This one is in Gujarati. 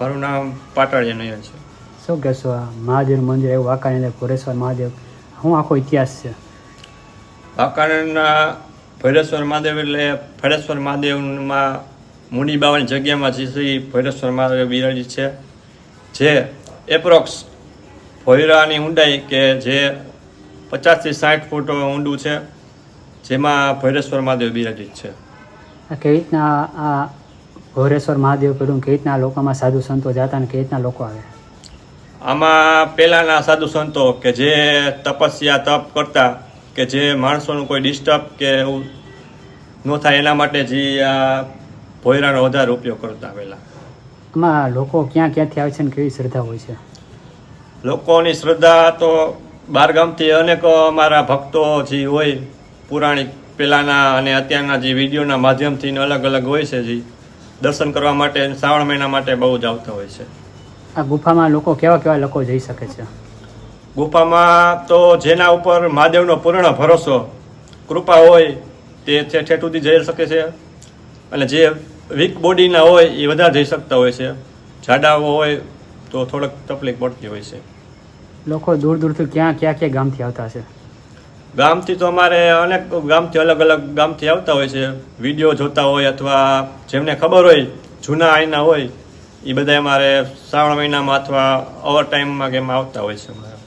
મારું નામ પાટાળિયા નયન છે. શું કહેશો આ મહાદેવ મંદિર એવું વાંકાની ભોરેશ્વર મહાદેવ? શું આખો ઇતિહાસ છે? વાંકાનેરના ભૈરેશ્વર મહાદેવ એટલે ભૈરેશ્વર મહાદેવમાં મુનિ બાવાની જગ્યામાં જે શ્રી ભૈરેશ્વર મહાદેવ બિરાજી છે જે એપ્રોક્સ ભોયરાની ઊંડાઈ કે જે પચાસથી સાઠ ફૂટ ઊંડું છે જેમાં ભૈરેશ્વર મહાદેવ બિરાજિત છે. કેવી રીતના આ ઘોરેશ્વર મહાદેવ કર્યું કેવી રીતના લોકોમાં સાધુ સંતો જાતા અને રીતના લોકો આવે? આમાં પહેલાંના સાધુ સંતો કે જે તપસ્યા તપ કરતા કે જે માણસોનું કોઈ ડિસ્ટર્બ કે એવું ન થાય એના માટે જે આ ભોયરાનો વધારે ઉપયોગ કરતા પહેલાં આમાં લોકો ક્યાં ક્યાંથી આવે છે અને કેવી શ્રદ્ધા હોય છે? લોકોની શ્રદ્ધા તો બારગામથી અનેક અમારા ભક્તો જે હોય પુરાણિક પહેલાંના અને અત્યારના જે વિડીયોના માધ્યમથી અલગ અલગ હોય છે જે. દર્શન કરવા માટે શ્રાવણ મહિના માટે બહુ જ આવતા હોય છે. આ ગુફામાં લોકો કેવા કેવા લોકો જઈ શકે છે? ગુફામાં તો જેના ઉપર મહાદેવનો પૂર્ણ ભરોસો કૃપા હોય તે ઠેઠ સુધી જઈ શકે છે. અને જે વીક બોડીના હોય એ વધારે જઈ શકતા હોય છે. જાડાઓ હોય તો થોડોક તકલીફ પડતી હોય છે. લોકો દૂર દૂરથી ક્યાં ક્યાં ક્યાં ગામથી આવતા હશે? ગામથી તો અમારે અનેક ગામથી અલગ અલગ ગામથી આવતા હોય છે. વીડિયો જોતા હોય અથવા જેમને ખબર હોય, જૂના આઈના હોય એ બધા અમારે શ્રાવણ મહિનામાં અથવા ઓવર ટાઈમમાં કે આવતા હોય છે અમારે.